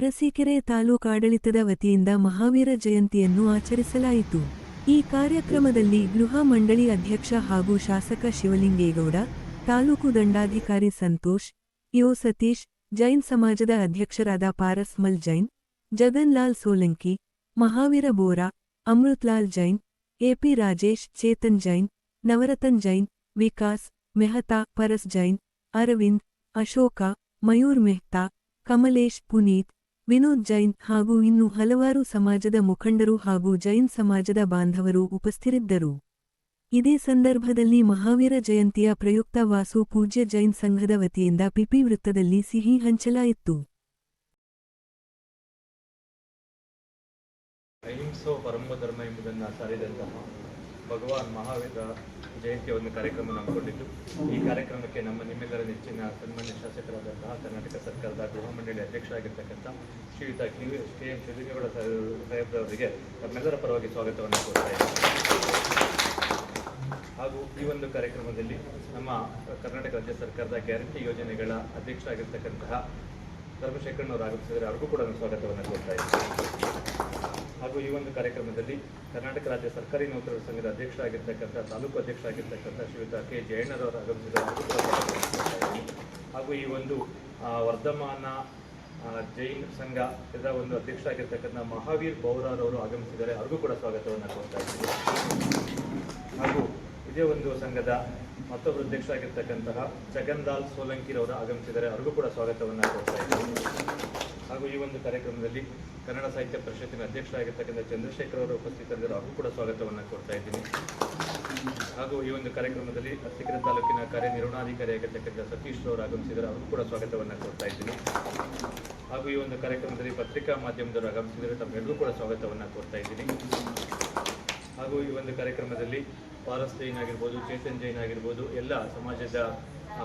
ಅರಸೀಕೆರೆ ತಾಲೂಕಾಡಳಿತದ ವತಿಯಿಂದ ಮಹಾವೀರ ಜಯಂತಿಯನ್ನು ಆಚರಿಸಲಾಯಿತು. ಈ ಕಾರ್ಯಕ್ರಮದಲ್ಲಿ ಗೃಹ ಮಂಡಳಿ ಅಧ್ಯಕ್ಷ ಹಾಗೂ ಶಾಸಕ ಶಿವಲಿಂಗೇಗೌಡ, ತಾಲೂಕು ದಂಡಾಧಿಕಾರಿ ಸಂತೋಷ್, ಯೋ ಸತೀಶ್, ಜೈನ್ ಸಮಾಜದ ಅಧ್ಯಕ್ಷರಾದ ಪಾರಸ್ಮಲ್ ಜೈನ್, ಜಗನ್ಲಾಲ್ ಸೋಲಂಕಿ, ಮಹಾವೀರ ಬೋರಾ, ಅಮೃತ್ಲಾಲ್ ಜೈನ್, ಎಪಿ ರಾಜೇಶ್, ಚೇತನ್ ಜೈನ್, ನವರತನ್ ಜೈನ್, ವಿಕಾಸ್, ಮೆಹತಾ, ಪರಸ್ ಜೈನ್, ಅರವಿಂದ್, ಅಶೋಕ, ಮಯೂರ್ ಮೆಹ್ತಾ, ಕಮಲೇಶ್ ಪುನೀತ್ ವಿನೋದ್ ಜೈನ್ ಹಾಗೂ ಇನ್ನು ಹಲವಾರು ಸಮಾಜದ ಮುಖಂಡರು ಹಾಗೂ ಜೈನ್ ಸಮಾಜದ ಬಾಂಧವರು ಉಪಸ್ಥಿರಿದ್ದರು ಇದೇ ಸಂದರ್ಭದಲ್ಲಿ ಮಹಾವೀರ ಜಯಂತಿಯ ಪ್ರಯುಕ್ತ ವಾಸು ಪೂಜ್ಯ ಜೈನ್ ಸಂಘದ ವತಿಯಿಂದ ಪಿಪಿ ವೃತ್ತದಲ್ಲಿ ಸಿಹಿ ಹಂಚಲಾಯಿತು. ಅಹಿಂಸೋ ಪರಮ ಧರ್ಮ ಎಂಬುದನ್ನು ಸಾರಿದಂತಹ ಭಗವಾನ್ ಮಹಾವೀರ ಜಯಂತಿಯ ಒಂದು ಕಾರ್ಯಕ್ರಮ ಹಮ್ಮಿಕೊಂಡಿದ್ದು ಈ ಕಾರ್ಯಕ್ರಮಕ್ಕೆ ನಮ್ಮ ನಿಮ್ಮೆಲ್ಲರ ನೆಚ್ಚಿನ ಸನ್ಮಾನ್ಯ ಶಾಸಕರಾದಂತಹ ಕರ್ನಾಟಕ ಸರ್ಕಾರದ ಗೃಹ ಮಂಡಳಿ ಅಧ್ಯಕ್ಷರಾಗಿರ್ತಕ್ಕಂಥ ಶ್ರೀಯುತ ಕೆ ಕೆ ಎಂ ಸಿದ್ದೇಗೌಡ ಸಾಹೇಬ್ರವರಿಗೆ ತಮ್ಮೆಲ್ಲರ ಪರವಾಗಿ ಸ್ವಾಗತವನ್ನು ಕೋರ್ತಾ ಹಾಗೂ ಈ ಒಂದು ಕಾರ್ಯಕ್ರಮದಲ್ಲಿ ನಮ್ಮ ಕರ್ನಾಟಕ ರಾಜ್ಯ ಸರ್ಕಾರದ ಗ್ಯಾರಂಟಿ ಯೋಜನೆಗಳ ಅಧ್ಯಕ್ಷರಾಗಿರ್ತಕ್ಕಂತಹ ಧರ್ಮಶೇಖರನವರು ಆಗಮಿಸಿದರೆ ಅವ್ರಿಗೂ ಕೂಡ ನಾನು ಸ್ವಾಗತವನ್ನು ಕೊಡ್ತಾ ಹಾಗೂ ಈ ಒಂದು ಕಾರ್ಯಕ್ರಮದಲ್ಲಿ ಕರ್ನಾಟಕ ರಾಜ್ಯ ಸರ್ಕಾರಿ ನೌಕರರ ಸಂಘದ ಅಧ್ಯಕ್ಷರಾಗಿರ್ತಕ್ಕಂಥ ತಾಲೂಕು ಅಧ್ಯಕ್ಷರಾಗಿರ್ತಕ್ಕಂಥ ಶ್ರೀಯುತ ಕೆ ಜಯಣ್ಣರವರು ಕೋರ್ತಾ ಹಾಗೂ ಈ ಒಂದು ವರ್ಧಮಾನ ಜೈನ್ ಸಂಘ ಇದರ ಒಂದು ಅಧ್ಯಕ್ಷರಾಗಿರ್ತಕ್ಕಂಥ ಮಹಾವೀರ್ ಬೌರಾರವರು ಆಗಮಿಸಿದ್ದಾರೆ ಅವ್ರಿಗೂ ಕೂಡ ಸ್ವಾಗತವನ್ನು ಕೊಡ್ತಾ ಹಾಗೂ ಇದೇ ಒಂದು ಸಂಘದ ಮತ್ತೊಬ್ಬರು ಅಧ್ಯಕ್ಷರಾಗಿರ್ತಕ್ಕಂತಹ ಜಗನ್ಲಾಲ್ ಸೋಲಂಕಿರವರು ಆಗಮಿಸಿದರೆ ಅವ್ರಿಗೂ ಕೂಡ ಸ್ವಾಗತವನ್ನು ಕೊಡ್ತಾ ಹಾಗೂ ಈ ಒಂದು ಕಾರ್ಯಕ್ರಮದಲ್ಲಿ ಕನ್ನಡ ಸಾಹಿತ್ಯ ಪರಿಷತ್ತಿನ ಅಧ್ಯಕ್ಷರಾಗಿರ್ತಕ್ಕಂಥ ಚಂದ್ರಶೇಖರ್ ಅವರು ಉಪಸ್ಥಿತರಿದ್ದರು ಅವ್ರಿಗೂ ಕೂಡ ಸ್ವಾಗತವನ್ನು ಕೊಡ್ತಾ ಇದ್ದೀನಿ. ಹಾಗೂ ಈ ಒಂದು ಕಾರ್ಯಕ್ರಮದಲ್ಲಿ ಅರಸೀಕೆರೆ ತಾಲೂಕಿನ ಕಾರ್ಯನಿರ್ವಹಣಾಧಿಕಾರಿಯಾಗಿರ್ತಕ್ಕಂಥ ಸತೀಶ್ ಅವರು ಆಗಮಿಸಿದರೆ ಅವ್ರಿಗೂ ಕೂಡ ಸ್ವಾಗತವನ್ನು ಕೊಡ್ತಾ ಇದ್ದೀನಿ. ಹಾಗೂ ಈ ಒಂದು ಕಾರ್ಯಕ್ರಮದಲ್ಲಿ ಪತ್ರಿಕಾ ಮಾಧ್ಯಮದವರು ಆಗಮಿಸಿದರೆ ತಮ್ಮೆಲ್ಲರೂ ಕೂಡ ಸ್ವಾಗತವನ್ನು ಕೊಡ್ತಾ ಇದ್ದೀನಿ. ಹಾಗೂ ಈ ಒಂದು ಕಾರ್ಯಕ್ರಮದಲ್ಲಿ ಪಾರಸ್ ಜೈನ್ ಆಗಿರ್ಬೋದು, ಚೇತನ್ ಜೈನ್ ಆಗಿರ್ಬೋದು, ಎಲ್ಲ ಸಮಾಜದ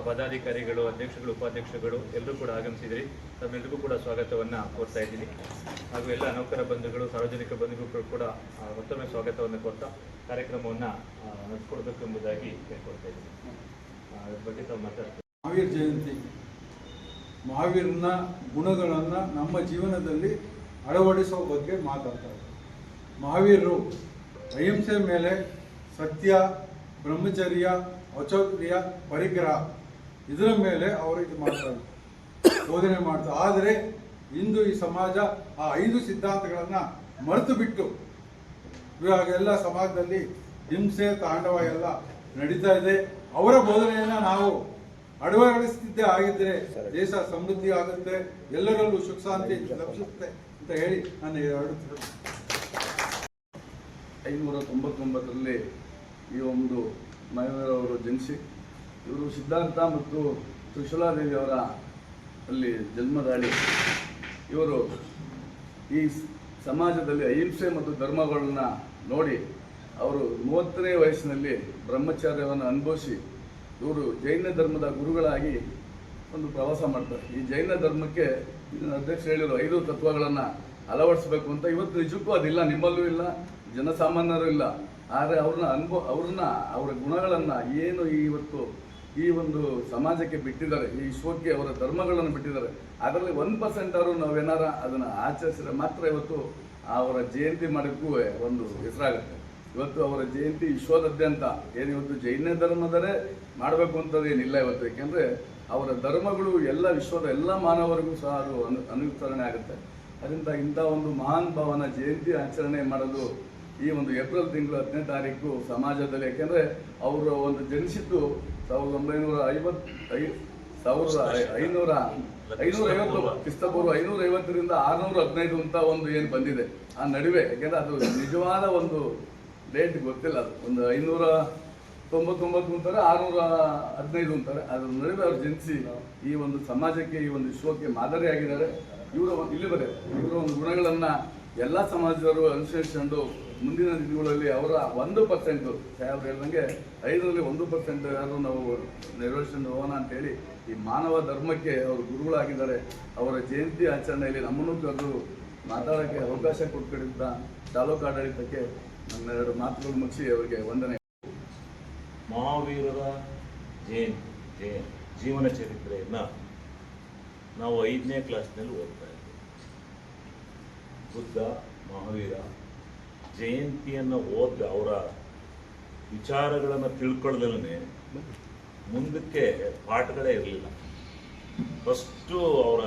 ಪದಾಧಿಕಾರಿಗಳು, ಅಧ್ಯಕ್ಷಗಳು, ಉಪಾಧ್ಯಕ್ಷಗಳು ಎಲ್ಲರೂ ಕೂಡ ಆಗಮಿಸಿದ್ರಿ. ತಮ್ಮೆಲ್ಲರಿಗೂ ಕೂಡ ಸ್ವಾಗತವನ್ನು ಕೋರ್ತಾ ಇದ್ದೀನಿ. ಹಾಗೂ ಎಲ್ಲ ನೌಕರ ಬಂಧುಗಳು, ಸಾರ್ವಜನಿಕ ಬಂಧುಗಳು ಕೂಡ ಮತ್ತೊಮ್ಮೆ ಸ್ವಾಗತವನ್ನು ಕೋರ್ತಾ ಕಾರ್ಯಕ್ರಮವನ್ನು ನಡೆಸ್ಕೊಡ್ಬೇಕು ಎಂಬುದಾಗಿ ಕೇಳ್ಕೊಳ್ತಾ ಇದ್ದೀನಿ. ಅದ್ರ ಬಗ್ಗೆ ತಾವು ಮಾತಾಡ್ತೀವಿ ಮಹಾವೀರ್ ಜಯಂತಿ. ಮಹಾವೀರನ ಗುಣಗಳನ್ನು ನಮ್ಮ ಜೀವನದಲ್ಲಿ ಅಳವಡಿಸೋ ಬಗ್ಗೆ ಮಾತಾಡ್ತಾರೆ ಮಹಾವೀರರು ಅಹಿಂಸೆ ಮೇಲೆ ಸತ್ಯ, ಬ್ರಹ್ಮಚರ್ಯ ಔಚರ್ಯ ಪರಿಗ್ರಹ. ಇದರ ಮೇಲೆ ಅವರು ಇದು ಮಾಡ್ತಾರೆ. ಬೋಧನೆ ಮಾಡ್ತಾರೆ. ಆದರೆ ಇಂದು ಈ ಸಮಾಜ ಆ ಐದು ಸಿದ್ಧಾಂತಗಳನ್ನು ಮರೆತು ಬಿಟ್ಟು ಇವಾಗ ಎಲ್ಲ ಸಮಾಜದಲ್ಲಿ ಹಿಂಸೆ, ತಾಂಡವ ಎಲ್ಲ ನಡೀತಾ ಇದೆ. ಅವರ ಬೋಧನೆಯನ್ನ ನಾವು ಅಳವಡಿಸ್ತಿದ್ದೇ ಆಗಿದ್ರೆ ದೇಶ ಸಮೃದ್ಧಿ ಆಗುತ್ತೆ, ಎಲ್ಲರಲ್ಲೂ ಸುಖ ಶಾಂತಿ ಲಭಿಸುತ್ತೆ ಅಂತ ಹೇಳಿ ನಾನು ಐನೂರ ತೊಂಬತ್ತೊಂಬತ್ತರಲ್ಲಿ ಈ ಒಂದು ಮಯೂರವರು ಜನಿಸಿ ಇವರು ಸಿದ್ಧಾರ್ಥ ಮತ್ತು ತ್ರಿಶೂಲಾದೇವಿ ಅವರ ಅಲ್ಲಿ ಜನ್ಮದಾಳಿ. ಇವರು ಈ ಸಮಾಜದಲ್ಲಿ ಅಹಿಂಸೆ ಮತ್ತು ಧರ್ಮಗಳನ್ನು ನೋಡಿ ಅವರು ಮೂವತ್ತನೇ ವಯಸ್ಸಿನಲ್ಲಿ ಬ್ರಹ್ಮಚಾರ್ಯವನ್ನು ಅನುಭವಿಸಿ ಇವರು ಜೈನ ಧರ್ಮದ ಗುರುಗಳಾಗಿ ಒಂದು ಪ್ರವಾಸ ಮಾಡ್ತಾರೆ. ಈ ಜೈನ ಧರ್ಮಕ್ಕೆ ಅಧ್ಯಕ್ಷ ಹೇಳಿರೋ ಐದು ತತ್ವಗಳನ್ನು ಅಳವಡಿಸಬೇಕು ಅಂತ ಇವತ್ತು ನಿಜಕ್ಕೂ ಅದಿಲ್ಲ, ನಿಮ್ಮಲ್ಲೂ ಇಲ್ಲ, ಜನಸಾಮಾನ್ಯರು ಇಲ್ಲ. ಆದರೆ ಅವ್ರನ್ನ ಅನುಭವ, ಅವ್ರನ್ನ, ಅವರ ಗುಣಗಳನ್ನು ಏನು ಇವತ್ತು ಈ ಒಂದು ಸಮಾಜಕ್ಕೆ ಬಿಟ್ಟಿದ್ದಾರೆ, ಈ ವಿಶ್ವಕ್ಕೆ ಅವರ ಧರ್ಮಗಳನ್ನು ಬಿಟ್ಟಿದ್ದಾರೆ, ಅದರಲ್ಲಿ ಒನ್ ಪರ್ಸೆಂಟ್ ಅವರು ನಾವೇನಾರ ಅದನ್ನು ಆಚರಿಸಿದ್ರೆ ಮಾತ್ರ ಇವತ್ತು ಅವರ ಜಯಂತಿ ಮಾಡೋಕ್ಕೂ ಒಂದು ಹೆಸರಾಗುತ್ತೆ. ಇವತ್ತು ಅವರ ಜಯಂತಿ ವಿಶ್ವದಾದ್ಯಂತ, ಏನು ಇವತ್ತು ಜೈನ ಧರ್ಮದರೇ ಮಾಡಬೇಕು ಅಂತದೇನಿಲ್ಲ ಇವತ್ತು, ಯಾಕೆಂದ್ರೆ ಅವರ ಧರ್ಮಗಳು ಎಲ್ಲ ವಿಶ್ವದ ಎಲ್ಲ ಮಾನವರಿಗೂ ಸಹ ಅದು ಅನು, ಅನುಸರಣೆ ಆಗುತ್ತೆ. ಅದರಿಂದ ಇಂಥ ಒಂದು ಮಹಾನ್ ಭಾವನ ಜಯಂತಿ ಆಚರಣೆ ಮಾಡೋದು ಈ ಒಂದು ಏಪ್ರಿಲ್ ತಿಂಗಳು ಹತ್ತನೇ ತಾರೀಕು ಸಮಾಜದಲ್ಲಿ, ಯಾಕೆಂದ್ರೆ ಅವರು ಒಂದು ಜನಿಸಿದ್ದು ಸಾವಿರದ ಒಂಬೈನೂರ ಐವತ್ತು ಐ, ಸಾವಿರದ ಐನೂರ ಐನೂರ ಐವತ್ತು, ಕ್ರಿಸ್ತಪೂರ್ವ ಐನೂರ ಐವತ್ತರಿಂದ ಆರುನೂರ ಹದಿನೈದು ಅಂತ ಒಂದು ಏನು ಬಂದಿದೆ. ಆ ನಡುವೆ, ಯಾಕೆಂದ್ರೆ ಅದು ನಿಜವಾದ ಒಂದು ಡೇಟ್ ಗೊತ್ತಿಲ್ಲ ಅದು. ಒಂದು ಐನೂರ ತೊಂಬತ್ತೊಂಬತ್ತು ಅಂತಾರೆ, ಆರುನೂರ ಹದಿನೈದು ಅಂತಾರೆ. ಅದ್ರ ನಡುವೆ ಅವ್ರು ಜನಿಸಿ ಈ ಒಂದು ಸಮಾಜಕ್ಕೆ, ಈ ಒಂದು ವಿಶ್ವಕ್ಕೆ ಮಾದರಿಯಾಗಿದ್ದಾರೆ ಇವರ ಇಲ್ಲಿ ಬರೆ ಇವರ ಒಂದು ಗುಣಗಳನ್ನ ಎಲ್ಲ ಸಮಾಜದವರು ಅನುಸರಿಸಿಕೊಂಡು ಮುಂದಿನ ದಿನಗಳಲ್ಲಿ ಅವರ ಒಂದು ಪರ್ಸೆಂಟು ಸಾಹೇಬ್ರು ಹೇಳ್ದಂಗೆ ಐದರಲ್ಲಿ ಒಂದು ಪರ್ಸೆಂಟ್ ಯಾರು ನಾವು ನೆರವೇರಿಸ್ಕೊಂಡು ಹೋಗೋಣ ಅಂತೇಳಿ ಈ ಮಾನವ ಧರ್ಮಕ್ಕೆ ಅವರು ಗುರುಗಳಾಗಿದ್ದಾರೆ. ಅವರ ಜಯಂತಿ ಆಚರಣೆಯಲ್ಲಿ ನಮ್ಮನ್ನು ಕರೆದು ಮಾತಾಡೋಕ್ಕೆ ಅವಕಾಶ ಕೊಟ್ಕೊಂಡಿದ್ದ ತಾಲೂಕು ಆಡಳಿತಕ್ಕೆ ನನ್ನ ಎರಡು ಮಾತುಗಳು ಮುಗಿಸಿ ಅವರಿಗೆ ವಂದನೆ. ಮಹಾವೀರರ ಜಯಂತಿ ಜೀವನ ಚರಿತ್ರೆಯನ್ನು ನಾವು ಐದನೇ ಕ್ಲಾಸ್ನಲ್ಲಿ ಓದ್ತಾ ಇದ್ದೀವಿ ಬುದ್ಧ, ಮಹಾವೀರ ಜಯಂತಿಯನ್ನು ಓದಿ ಅವರ ವಿಚಾರಗಳನ್ನು ತಿಳ್ಕೊಳ್ಳದಲ್ಲೇ ಮುಂದಕ್ಕೆ ಪಾಠಗಳೇ ಇರಲಿಲ್ಲ. ಫಸ್ಟು ಅವರ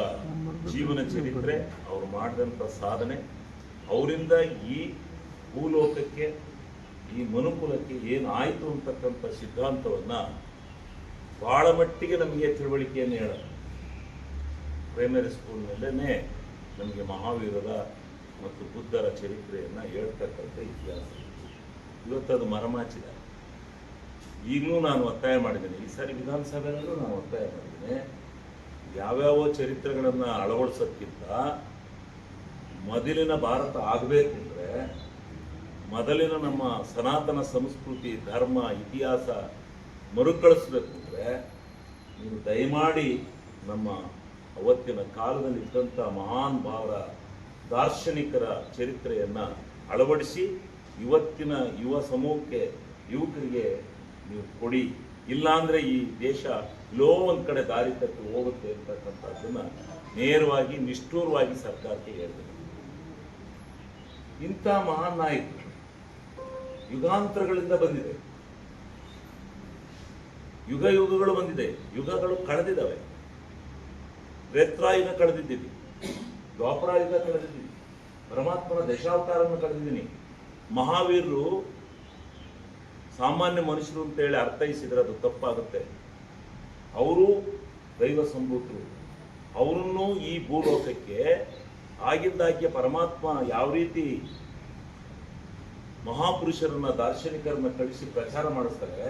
ಜೀವನ ಚರಿತ್ರೆ, ಅವರು ಮಾಡಿದಂಥ ಸಾಧನೆ, ಅವರಿಂದ ಈ ಭೂಲೋಕಕ್ಕೆ, ಈ ಮನುಕುಲಕ್ಕೆ ಏನಾಯಿತು ಅಂತಕ್ಕಂಥ ಸಿದ್ಧಾಂತವನ್ನು ಭಾಳ ಮಟ್ಟಿಗೆ ನಮಗೆ ತಿಳುವಳಿಕೆಯನ್ನು ಹೇಳೋದು ಪ್ರೈಮರಿ ಸ್ಕೂಲ್ನಲ್ಲೇ ನಮಗೆ ಮಹಾವೀರರ ಮತ್ತು ಬುದ್ಧರ ಚರಿತ್ರೆಯನ್ನು ಹೇಳ್ತಕ್ಕಂಥ ಇತಿಹಾಸ. ಇವತ್ತು ಅದು ಮರಮಾಚಿದೆ. ಈಗಲೂ ನಾನು ಒತ್ತಾಯ ಮಾಡಿದ್ದೀನಿ. ಈ ಸಾರಿ ವಿಧಾನಸಭೆಯಲ್ಲೂ ನಾನು ಒತ್ತಾಯ ಮಾಡಿದ್ದೀನಿ. ಯಾವ್ಯಾವ ಚರಿತ್ರೆಗಳನ್ನು ಅಳವಡಿಸೋಕ್ಕಿಂತ ಮೊದಲಿನ ಭಾರತ ಆಗಬೇಕೆಂದರೆ ಮೊದಲಿನ ನಮ್ಮ ಸನಾತನ ಸಂಸ್ಕೃತಿ, ಧರ್ಮ, ಇತಿಹಾಸ ಮರುಕಳಿಸ್ಬೇಕಂದ್ರೆ ನೀವು ದಯಮಾಡಿ ನಮ್ಮ ಅವತ್ತಿನ ಕಾಲದಲ್ಲಿ ಇದ್ದಂಥ ಮಹಾನ್ ಭಾವರ ದಾರ್ಶನಿಕರ ಚರಿತ್ರೆಯನ್ನು ಅಳವಡಿಸಿ ಇವತ್ತಿನ ಯುವ ಸಮೂಹಕ್ಕೆ, ಯುವಕರಿಗೆ ನೀವು ಕೊಡಿ. ಇಲ್ಲಾಂದರೆ ಈ ದೇಶ ಲೋ ಒಂದು ಕಡೆ ದಾರಿ ತಪ್ಪಿ ಹೋಗುತ್ತೆ ಅಂತಕ್ಕಂಥದ್ದನ್ನು ನೇರವಾಗಿ, ನಿಷ್ಠೂರವಾಗಿ ಸರ್ಕಾರಕ್ಕೆ ಹೇಳ್ತೇನೆ ಇಂಥ ಮಹಾನ್ ನಾಯಕರು ಯುಗಾಂತರಗಳಿಂದ ಬಂದಿದೆ. ಯುಗ ಯುಗಗಳು ಬಂದಿದೆ. ಯುಗಗಳು ಕಳೆದಿದ್ದಾವೆ. ರೇತ್ರಾಯುಗ ಕಳೆದಿದ್ದೀವಿ. ದ್ವಾಪರಾಯುಗ ಕಳೆದಿದ್ದೀನಿ. ಪರಮಾತ್ಮನ ದಶಾವತಾರವನ್ನು ಕಳೆದಿದ್ದೀನಿ. ಮಹಾವೀರರು ಸಾಮಾನ್ಯ ಮನುಷ್ಯರು ಅಂತೇಳಿ ಅರ್ಥೈಸಿದ್ರೆ ಅದು ತಪ್ಪಾಗುತ್ತೆ. ಅವರು ದೈವ ಸಂಭೂತರು. ಅವರನ್ನು ಈ ಭೂಲೋಕಕ್ಕೆ ಆಗಿದ್ದಾಗೆ ಪರಮಾತ್ಮ ಯಾವ ರೀತಿ ಮಹಾಪುರುಷರನ್ನ ದಾರ್ಶನಿಕರನ್ನ ಕಳಿಸಿ ಪ್ರಚಾರ ಮಾಡಿಸ್ತಾರೆ,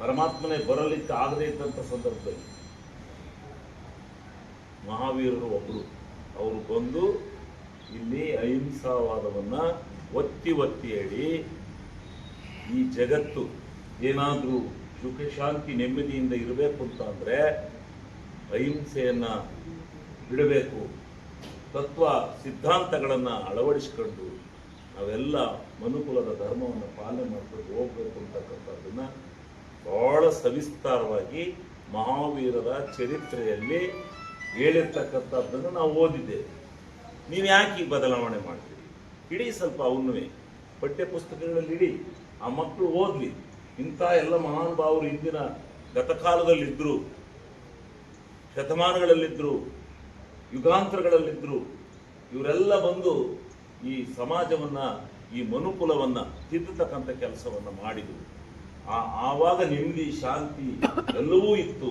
ಪರಮಾತ್ಮನೇ ಬರಲಿಕ್ಕೆ ಆಗದೇ ಇದ್ದಂಥ ಸಂದರ್ಭದಲ್ಲಿ ಮಹಾವೀರರು ಒಬ್ಬರು ಅವರು ಬಂದು ಇಲ್ಲಿ ಅಹಿಂಸಾವಾದವನ್ನು ಒತ್ತಿ ಒತ್ತಿ ಹೇಳಿ, ಈ ಜಗತ್ತು ಏನಾದರೂ ಸುಖ, ಶಾಂತಿ, ನೆಮ್ಮದಿಯಿಂದ ಇರಬೇಕು ಅಂತ ಅಂದರೆ ಅಹಿಂಸೆಯನ್ನು ಬಿಡಬೇಕು. ತತ್ವ ಸಿದ್ಧಾಂತಗಳನ್ನು ಅಳವಡಿಸ್ಕೊಂಡು ನಾವೆಲ್ಲ ಮನುಕುಲದ ಧರ್ಮವನ್ನು ಪಾಲನೆ ಮಾಡಿಕೊಂಡು ಹೋಗಬೇಕು ಅಂತಕ್ಕಂಥದ್ದನ್ನು ಬಹಳ ಸವಿಸ್ತಾರವಾಗಿ ಮಹಾವೀರರ ಚರಿತ್ರೆಯಲ್ಲಿ ಹೇಳಿರ್ತಕ್ಕಂಥದ್ದನ್ನು ನಾವು ಓದಿದ್ದೇವೆ. ನೀವು ಯಾಕೆ ಈ ಬದಲಾವಣೆ ಮಾಡ್ತೀರಿ? ಇಡೀ ಸ್ವಲ್ಪ ಅವನ್ನೇ ಪಠ್ಯ ಪುಸ್ತಕಗಳಲ್ಲಿ ಇಡಿ ಆ ಮಕ್ಕಳು ಓದಲಿ. ಇಂಥ ಎಲ್ಲ ಮಹಾನುಭಾವರು ಇಂದಿನ ಗತಕಾಲದಲ್ಲಿದ್ದರು ಶತಮಾನಗಳಲ್ಲಿದ್ದರು ಯುಗಾಂತರಗಳಲ್ಲಿದ್ದರು ಇವರೆಲ್ಲ ಬಂದು ಈ ಸಮಾಜವನ್ನು, ಈ ಮನುಕುಲವನ್ನು ತಿದ್ದತಕ್ಕಂಥ ಕೆಲಸವನ್ನು ಮಾಡಿದರು. ಆ ಆವಾಗ ನೆಮ್ಮದಿ, ಶಾಂತಿ ಎಲ್ಲವೂ ಇತ್ತು.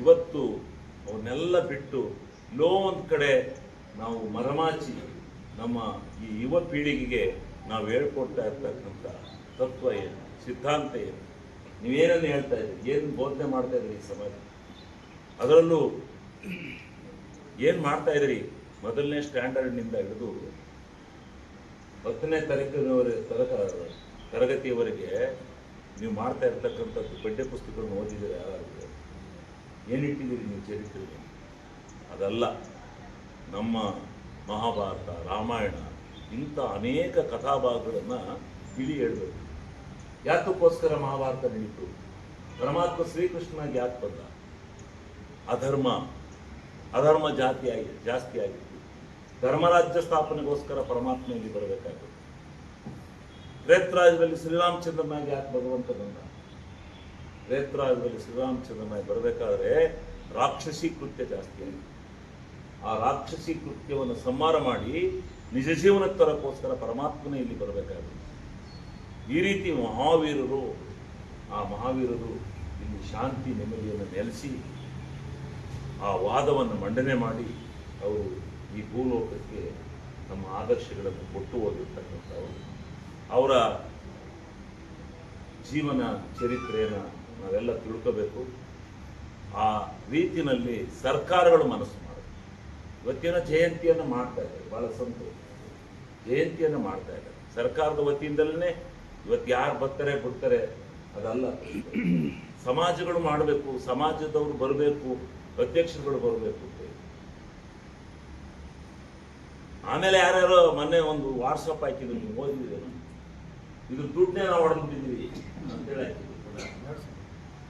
ಇವತ್ತು ಅವನ್ನೆಲ್ಲ ಬಿಟ್ಟು ಲೋ ಒಂದು ಕಡೆ ನಾವು ಮರಮಾಚಿ ನಮ್ಮ ಈ ಯುವ ಪೀಳಿಗೆಗೆ ನಾವು ಹೇಳ್ಕೊಡ್ತಾ ಇರ್ತಕ್ಕಂಥ ತತ್ವ ಏನು, ಸಿದ್ಧಾಂತ ಏನು? ನೀವೇನನ್ನು ಹೇಳ್ತಾ ಇದ್ದೀರಿ? ಏನು ಬೋಧನೆ ಮಾಡ್ತಾ ಇದ್ದೀರಿ ಈ ಸಮಾಜ? ಅದರಲ್ಲೂ ಏನು ಮಾಡ್ತಾ ಇದ್ದೀರಿ? ಮೊದಲನೇ ಸ್ಟ್ಯಾಂಡರ್ಡ್ನಿಂದ ಹಿಡಿದು ಹತ್ತನೇ ತರಗತಿಯವರ ತರಗ ತರಗತಿಯವರೆಗೆ ನೀವು ಮಾಡ್ತಾ ಇರ್ತಕ್ಕಂಥದ್ದು ಪಠ್ಯ ಪುಸ್ತಕಗಳನ್ನು ಓದಿದ್ದೀರಿ ಯಾರಾದರೂ? ಏನಿಟ್ಟಿದ್ದೀರಿ ನೀವು ಚರಿತ್ರೆಗೆ? ಅದಲ್ಲ, ನಮ್ಮ ಮಹಾಭಾರತ, ರಾಮಾಯಣ, ಇಂಥ ಅನೇಕ ಕಥಾಭಾಗಗಳನ್ನು ತಿಳಿ ಹೇಳಬೇಕು. ಯಾತಕ್ಕೋಸ್ಕರ ಮಹಾಭಾರತ ನಿಂತು ಪರಮಾತ್ಮ ಶ್ರೀಕೃಷ್ಣ ಯಾಕೆ ಬಂದ. ಅಧರ್ಮ ಅಧರ್ಮ ಜಾತಿಯಾಗಿ ಜಾಸ್ತಿ ಆಗಿತ್ತು. ಧರ್ಮರಾಜ್ಯ ಸ್ಥಾಪನೆಗೋಸ್ಕರ ಪರಮಾತ್ಮ ಇಲ್ಲಿ ಬರಬೇಕಾಗಿತ್ತು. ರೇತ್ರಾಜ್ಯದಲ್ಲಿ ಶ್ರೀರಾಮಚಂದ್ರನಾಗಿ ಯಾಕೆ ಭಗವಂತ ಬಂದ. ರೇತ್ರಾಜದಲ್ಲಿ ಶ್ರೀರಾಮಚಂದ್ರನಾಗಿ ಬರಬೇಕಾದ್ರೆ ರಾಕ್ಷಸಿ ಕೃತ್ಯ ಜಾಸ್ತಿ ಆ ರಾಕ್ಷಸಿ ಕೃತ್ಯವನ್ನು ಸಂಹಾರ ಮಾಡಿ ನಿಜ ಜೀವನಕ್ಕೆ ತರಕ್ಕೋಸ್ಕರ ಪರಮಾತ್ಮನೇ ಇಲ್ಲಿ ಬರಬೇಕಾಗುತ್ತೆ. ಈ ರೀತಿ ಮಹಾವೀರರು, ಆ ಮಹಾವೀರರು ಇಲ್ಲಿ ಶಾಂತಿ ನೆಮ್ಮದಿಯನ್ನು ನೆಲೆಸಿ ಆ ವಾದವನ್ನು ಮಂಡನೆ ಮಾಡಿ ಅವರು ಈ ಭೂಲೋಕಕ್ಕೆ ನಮ್ಮ ಆದರ್ಶಗಳನ್ನು ಕೊಟ್ಟು ಹೋಗಿರ್ತಕ್ಕಂಥವರು. ಅವರ ಜೀವನ ಚರಿತ್ರೆಯನ್ನು ನಾವೆಲ್ಲ ತಿಳ್ಕೋಬೇಕು. ಆ ರೀತಿನಲ್ಲಿ ಸರ್ಕಾರಗಳು ಮನಸ್ಸು ಮಾಡಬೇಕು ಇವತ್ತಿನ ಜಯಂತಿಯನ್ನು ಮಾಡ್ತಾ ಇದ್ದಾರೆ. ಭಾಳ ಸಂತೋಷ. ಜಯಂತಿಯನ್ನು ಮಾಡ್ತಾ ಇದ್ದಾರೆ. ಸರ್ಕಾರದ ವತಿಯಿಂದಲೇ ಇವತ್ತು ಯಾರು ಬರ್ತಾರೆ, ಬಿಡ್ತಾರೆ, ಅದಲ್ಲ. ಸಮಾಜಗಳು ಮಾಡಬೇಕು, ಸಮಾಜದವರು ಬರಬೇಕು, ಅಧ್ಯಕ್ಷರುಗಳು ಬರಬೇಕು ಅಂತ ಆಮೇಲೆ ಯಾರ್ಯಾರೋ ಮೊನ್ನೆ ಒಂದು ವಾಟ್ಸಪ್ ಹಾಕಿದ್ರು, ನೀವು ಓದಿದ್ದೀರಿ? ಇದ್ರ ದುಡ್ಡನ್ನೇ ನಾವು ಹೊಡೆದ್ಬಿಟ್ಟಿದ್ದೀವಿ ಅಂತೇಳಿ.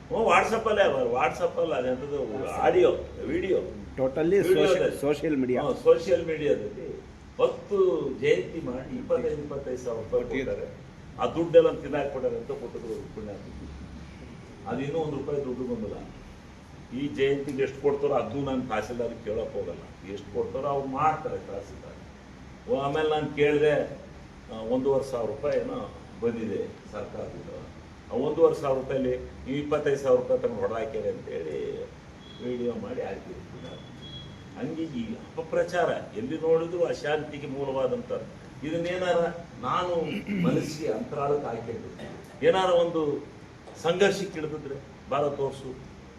ಹ್ಞೂ ವಾಟ್ಸಪ್ಪಲ್ಲೇ ವಾಟ್ಸಪ್ಪಲ್ಲ ಅದೆಂಥದ್ದು audio video. Totally social media social ಮೀಡಿಯಾದಲ್ಲಿ ಹತ್ತು ಜಯಂತಿ ಮಾಡಿ ಇಪ್ಪತ್ತೈದು ಇಪ್ಪತ್ತೈದು ಸಾವಿರ ರೂಪಾಯಿ ಕೊಡ್ತಾರೆ ಆ ದುಡ್ಡೆಲ್ಲ ತಿನ್ನಾಕ್ಬಿಟ್ಟಾರೆ ಅಂತ ಕೊಟ್ಟಿದ್ರು ಪುಣ್ಯ ಅದಿನ್ನೂ ಒಂದು ರೂಪಾಯಿ ದುಡ್ಡು ಬಂದಿಲ್ಲ. ಈ ಜಯಂತಿಗೆ ಎಷ್ಟು ಕೊಡ್ತಾರೋ ಅದು ನಾನು ತಹಸೀಲ್ದಾರ್ ಕೇಳೋಕೆ ಹೋಗಲ್ಲ. ಎಷ್ಟು ಕೊಡ್ತಾರೋ ಅವ್ರು ಮಾಡ್ತಾರೆ ತಹಸೀಲ್ದಾರ್. ಓ, ಆಮೇಲೆ ನಾನು ಕೇಳಿದೆ ಒಂದೂವರೆ ಸಾವಿರ ರೂಪಾಯಿ ಏನೋ ಬಂದಿದೆ ಸರ್ಕಾರದಿಂದ. ಒಂದೂವರೆ ಸಾವಿರ ರೂಪಾಯಲ್ಲಿ ನೀವು ಇಪ್ಪತ್ತೈದು ಸಾವಿರ ರೂಪಾಯಿ ತಗೊಂಡು ಹೊಡೆದಾಕ್ಯಾರೆ ಅಂತೇಳಿ ವಿಡಿಯೋ ಮಾಡಿ ಹಾಕಿರ್ತೀನಿ ಹಂಗೆ ಈ ಅಪಪ್ರಚಾರ ಎಲ್ಲಿ ನೋಡಿದ್ರು ಅಶಾಂತಿಗೆ ಮೂಲವಾದಂಥದ್ದು. ಇದನ್ನೇನಾರ ನಾನು ಮನಸ್ಸಿಗೆ ಅಂತರಾಳಕ್ಕೆ ಹಾಕಿದ್ದು ಏನಾರ ಒಂದು ಸಂಘರ್ಷಕ್ಕೆ ಹಿಡಿದಿದ್ರೆ ಬಾರ ತೋರಿಸು.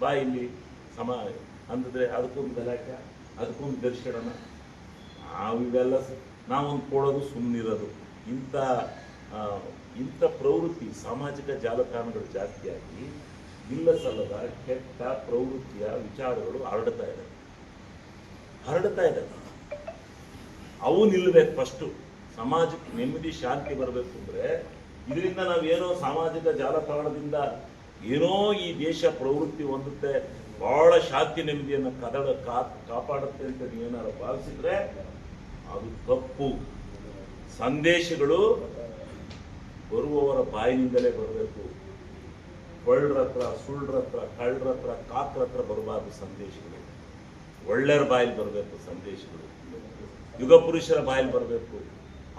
ಬಾ ಇಲ್ಲಿ ಸಮ, ಅಂದಿದ್ರೆ ಅದಕ್ಕೊಂದು ಗಲಾಟೆ, ಅದಕ್ಕೊಂದು ದರ್ಶನ ನಾವು ಇವೆಲ್ಲ ನಾವೊಂದು ಕೊಡೋದು ಸುಮ್ಮನಿರೋದು ಇಂಥ ಇಂಥ ಪ್ರವೃತ್ತಿ ಸಾಮಾಜಿಕ ಜಾಲತಾಣಗಳು ಜಾಸ್ತಿಯಾಗಿ ಇಲ್ಲ ಸಲ್ಲದ ಕೆಟ್ಟ ಪ್ರವೃತ್ತಿಯ ವಿಚಾರಗಳು ಹರಡ್ತಾ ಇದೆ. ಹರಡ್ತಾ ಇದೆ. ಅವು ನಿಲ್ಲಬೇಕು ಫಸ್ಟು ಸಮಾಜಕ್ಕೆ ನೆಮ್ಮದಿ, ಶಾಂತಿ ಬರಬೇಕು ಅಂದರೆ ಇದರಿಂದ ನಾವೇನೋ ಸಾಮಾಜಿಕ ಜಾಲತಾಣದಿಂದ ಏನೋ ಈ ದೇಶ ಪ್ರವೃತ್ತಿ ಹೊಂದುತ್ತೆ, ಬಹಳ ಶಾಂತಿ, ನೆಮ್ಮದಿಯನ್ನು ಕದಡ ಕಾಪಾಡುತ್ತೆ ಅಂತ ನೀವೇನಾರು ಭಾವಿಸಿದ್ರೆ ಅದು ತಪ್ಪು. ಸಂದೇಶಗಳು ಬರುವವರ ಬಾಯಿನಿಂದಲೇ ಬರಬೇಕು. ಕೊಳ್ಳರ ಹತ್ರ ಸುಳ್ಳರ ಹತ್ರ ಕಳ್ಳರ ಹತ್ರ ಕಾಕ್ರ ಹತ್ರ ಬರಬಾರ್ದು ಸಂದೇಶಗಳು. ಒಳ್ಳೆಯರ ಬಾಯಲ್ಲಿ ಬರಬೇಕು ಸಂದೇಶಗಳು. ಯುಗ ಪುರುಷರ ಬಾಯಲ್ಲಿ ಬರಬೇಕು.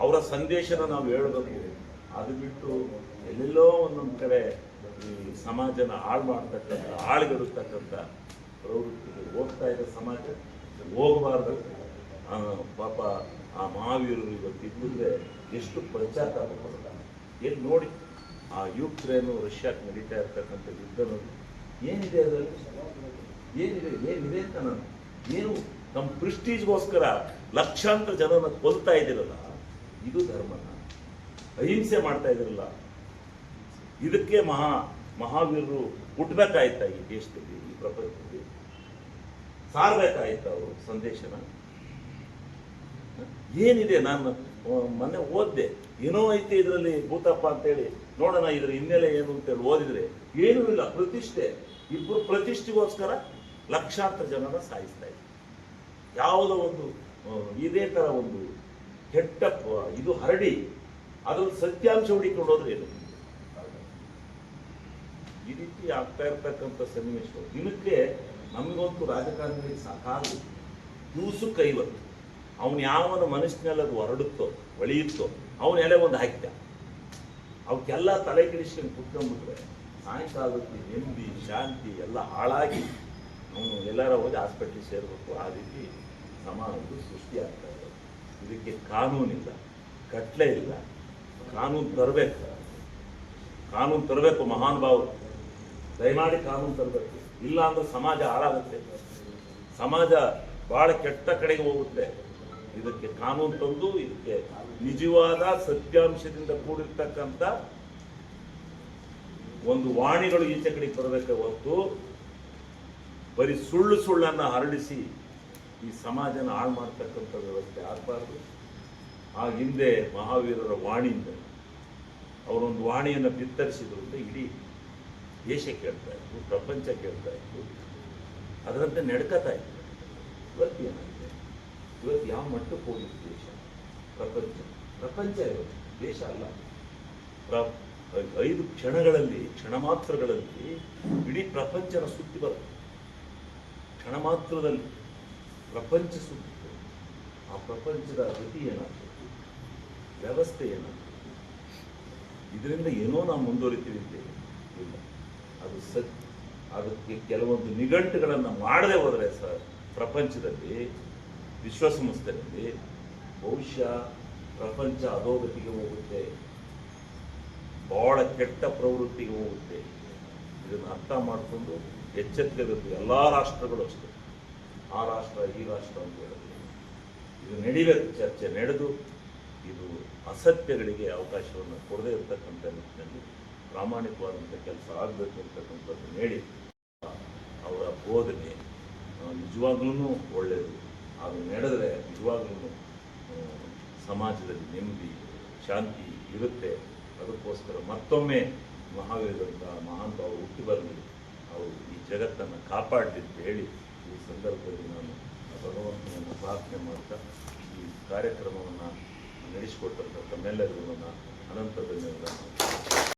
ಅವರ ಸಂದೇಶನ ನಾವು ಹೇಳಬೇಕು ಅದು ಬಿಟ್ಟು ಎಲ್ಲೆಲ್ಲೋ ಒಂದೊಂದು ಕಡೆ ಈ ಸಮಾಜನ ಹಾಳು ಮಾಡ್ತಕ್ಕಂಥ ಹಾಳುಗೆಡಿಸ್ತಕ್ಕಂಥ ಪ್ರವೃತ್ತಿಗೆ ಹೋಗ್ತಾ ಇದೆ ಸಮಾಜ. ಹೋಗಬಾರ್ದು. ಪಾಪ ಆ ಮಹಾವೀರರು ಇವತ್ತು ಇದ್ದಿದ್ರೆ ಎಷ್ಟು ಪಡ್ತಾರೆ ಎಲ್ಲಿ ನೋಡಿ ಆ ಯುಕ್ರೇನು ರಷ್ಯಾಕ್ಕೆ ನಡೀತಾ ಇರ್ತಕ್ಕಂಥ ಯುದ್ಧ ನೋಡಿ ಏನಿದೆ ಅದರಲ್ಲಿ? ಏನಿದೆ? ಏನಿದೆ ಅಂತ ನಾನು ಏನು ನಮ್ಮ ಪ್ರಿಸ್ಟೀಜ್ಗೋಸ್ಕರ ಲಕ್ಷಾಂತರ ಜನನ ಕೊಲ್ತಾ ಇದ್ದೀರಲ್ಲ, ಇದು ಧರ್ಮನ ಅಹಿಂಸೆ ಮಾಡ್ತಾ ಇದ್ದೀರಲ್ಲ. ಇದಕ್ಕೆ ಮಹಾ, ಮಹಾವೀರರು ಹುಟ್ಟಬೇಕಾಯ್ತಾ ಈ ದೇಶದಲ್ಲಿ, ಈ ಪ್ರಪಂಚದಲ್ಲಿ? ಸಾರ್ಬೇಕಾಯ್ತಾ ಅವರು ಸಂದೇಶನ? ಏನಿದೆ ನಾನು ಮೊನ್ನೆ ಓದಿದೆ. ಏನೋ ಐತೆ ಇದರಲ್ಲಿ ಭೂತಪ್ಪ ಅಂತೇಳಿ. ನೋಡೋಣ ಇದ್ರ ಹಿನ್ನೆಲೆ ಏನು ಅಂತೇಳಿ ಓದಿದ್ರೆ. ಏನೂ ಇಲ್ಲ, ಪ್ರತಿಷ್ಠೆ. ಇಬ್ಬರು ಪ್ರತಿಷ್ಠೆಗೋಸ್ಕರ ಲಕ್ಷಾಂತರ ಜನನ ಸಾಯಿಸ್ತಾ ಇದ್ರು. ಯಾವುದೋ ಒಂದು ಇದೇ ಥರ ಒಂದು ಕೆಟ್ಟ ಇದು ಹರಡಿ ಅದ್ರಲ್ಲಿ ಸತ್ಯಾಂಶ ಹುಡಿಕೊಂಡು ಹೋದ್ರೆ ಏನು? ಈ ರೀತಿ ಆಗ್ತಾ ಇರ್ತಕ್ಕಂಥ ಸನ್ನಿವೇಶಗಳು. ದಿನಕ್ಕೆ ನಮಗಂತೂ ರಾಜಕಾರಣಿಗಳಿಗೆ ಸಾಕಾಗು ದಿವಸಕ್ಕೆ ಐವತ್ತು. ಅವನು ಯಾವನ ಮನಸ್ಸಿನಲ್ಲಿ ಅದು ಹೊರಡುತ್ತೋ, ಒಳಿಯುತ್ತೋ, ಅವನ ಎಲೆ ಒಂದು ಹಾಕಿದ. ಅವಕ್ಕೆಲ್ಲ ತಲೆ ಕೆಡಿಸ್ಕೊಂಡು ಕುತ್ಕೊಂಡ್ಬಿಟ್ರೆ ಸಾಯಂಕಾಲದಲ್ಲಿ ನೆಮ್ಮದಿ, ಶಾಂತಿ ಎಲ್ಲ ಹಾಳಾಗಿ ಅವನು ಎಲ್ಲರ ಹೋಗಿ ಹಾಸ್ಪಿಟ್ಲಿಗೆ ಸೇರಬೇಕು. ಆ ರೀತಿ ಸಮಾಜದ ಸೃಷ್ಟಿಯಾಗ್ತಾ ಇದೆ. ಇದಕ್ಕೆ ಕಾನೂನಿಲ್ಲ ಕಟ್ಲೆ ಇಲ್ಲ. ಕಾನೂನು ತರಬೇಕು. ಕಾನೂನು ತರಬೇಕು ಮಹಾನುಭಾವರು ದಯಮಾಡಿ ಕಾನೂನು ತರಬೇಕು. ಇಲ್ಲ ಅಂದ್ರೆ ಸಮಾಜ ಹಾಳಾಗುತ್ತೆ. ಸಮಾಜ ಬಹಳ ಕೆಟ್ಟ ಕಡೆಗೆ ಹೋಗುತ್ತೆ. ಇದಕ್ಕೆ ಕಾನೂನು ತಂದು ಇದಕ್ಕೆ ನಿಜವಾದ ಸತ್ಯಾಂಶದಿಂದ ಕೂಡಿರ್ತಕ್ಕಂಥ ಒಂದು ವಾಣಿಗಳು ಈಚೆ ಕಡೆಗೆ ಬರಬೇಕೆ ಹೊರತು ಬರೀ ಸುಳ್ಳು ಸುಳ್ಳನ್ನು ಹರಡಿಸಿ ಈ ಸಮಾಜನ ಹಾಳು ಮಾಡ್ತಕ್ಕಂಥ ವ್ಯವಸ್ಥೆ ಆಗಬಾರ್ದು. ಆ ಹಿಂದೆ ಮಹಾವೀರರ ವಾಣಿಯಿಂದ ಅವರೊಂದು ವಾಣಿಯನ್ನು ಬಿತ್ತರಿಸಿದ್ರು ಅಂತ ಇಡೀ ದೇಶ ಕೇಳ್ತಾ ಇತ್ತು, ಪ್ರಪಂಚ ಕೇಳ್ತಾ ಇತ್ತು. ಅದರಂತೆ ನಡ್ಕತಾ ಇತ್ತು. ಇವತ್ತು ಯಾವ ಮಟ್ಟಕ್ಕೆ ಹೋಗಿದ್ದು ದೇಶ? ಪ್ರಪಂಚ. ಪ್ರಪಂಚ ಇವತ್ತು ದೇಶ ಅಲ್ಲ. ಪ್ರ- ಐದು ಕ್ಷಣಗಳಲ್ಲಿ, ಕ್ಷಣ ಮಾತ್ರಗಳಲ್ಲಿ ಇಡೀ ಪ್ರಪಂಚನ ಸುತ್ತಿ ಬರುತ್ತೆ. ಕ್ಷಣ ಮಾತ್ರದಲ್ಲಿ ಪ್ರಪಂಚ ಸುತ್ತಿತ್ತು. ಆ ಪ್ರಪಂಚದ ಗತಿ ಏನಾಗ್ತದೆ ವ್ಯವಸ್ಥೆ ಏನಾಗ್ತದೆ ಇದರಿಂದ ಏನೋ ನಾವು ಮುಂದುವರಿತೀವಿ ಅಂತೇಳಿ ಇಲ್ಲ. ಅದು ಸತ್ಯ ಅದಕ್ಕೆ ಕೆಲವೊಂದು ನಿಘಂಟುಗಳನ್ನು ಮಾಡದೆ ಹೋದರೆ ಸರ್, ಪ್ರಪಂಚದಲ್ಲಿ ವಿಶ್ವಸಂಸ್ಥೆಯಲ್ಲಿ ಬಹುಶಃ ಪ್ರಪಂಚ ಅಧೋಗತಿಗೆ ಹೋಗುತ್ತೆ. ಬಹಳ ಕೆಟ್ಟ ಪ್ರವೃತ್ತಿಗೆ ಹೋಗುತ್ತೆ. ಇದನ್ನು ಅರ್ಥ ಮಾಡಿಕೊಂಡು ಎಚ್ಚೆತ್ತಬೇಕು. ಎಲ್ಲ ರಾಷ್ಟ್ರಗಳು ಅಷ್ಟೇ. ಆ ರಾಷ್ಟ್ರ, ಈ ರಾಷ್ಟ್ರ ಅಂತ ಹೇಳೋದು ಇದು ನಡೀಬೇಕು ಚರ್ಚೆ, ನಡೆದು ಇದು ಅಸತ್ಯಗಳಿಗೆ ಅವಕಾಶವನ್ನು ಕೊಡದೇ ಇರತಕ್ಕಂಥ ನಿಟ್ಟಿನಲ್ಲಿ ಪ್ರಾಮಾಣಿಕವಾದಂಥ ಕೆಲಸ ಆಗಬೇಕು ಅಂತಕ್ಕಂಥದ್ದು ಹೇಳಿ ಅವರ ಬೋಧನೆ ನಿಜವಾಗ್ಲೂ ಒಳ್ಳೆಯದು. ಅದು ನಡೆದರೆ ನಿಜವಾಗ್ಲೂ ಸಮಾಜದಲ್ಲಿ ನೆಮ್ಮದಿ, ಶಾಂತಿ ಇರುತ್ತೆ. ಅದಕ್ಕೋಸ್ಕರ ಮತ್ತೊಮ್ಮೆ ಮಹಾವೀರರಂಥ ಮಹಾನ್ ಅವರು ಹುಟ್ಟಿ ಬರಲಿ. ಅವರು ಈ ಜಗತ್ತನ್ನು ಕಾಪಾಡಲಿ ಹೇಳಿ ಈ ಸಂದರ್ಭದಲ್ಲಿ ನಾನು ಭಗವಂತನನ್ನು ಪ್ರಾರ್ಥನೆ ಮಾಡ್ತಾ ಈ ಕಾರ್ಯಕ್ರಮವನ್ನು ನಡೆಸಿಕೊಟ್ಟಂಥ ತಮ್ಮೆಲ್ಲರಿಗೂ ನನ್ನ ಅನಂತ ಧನ್ಯವಾದ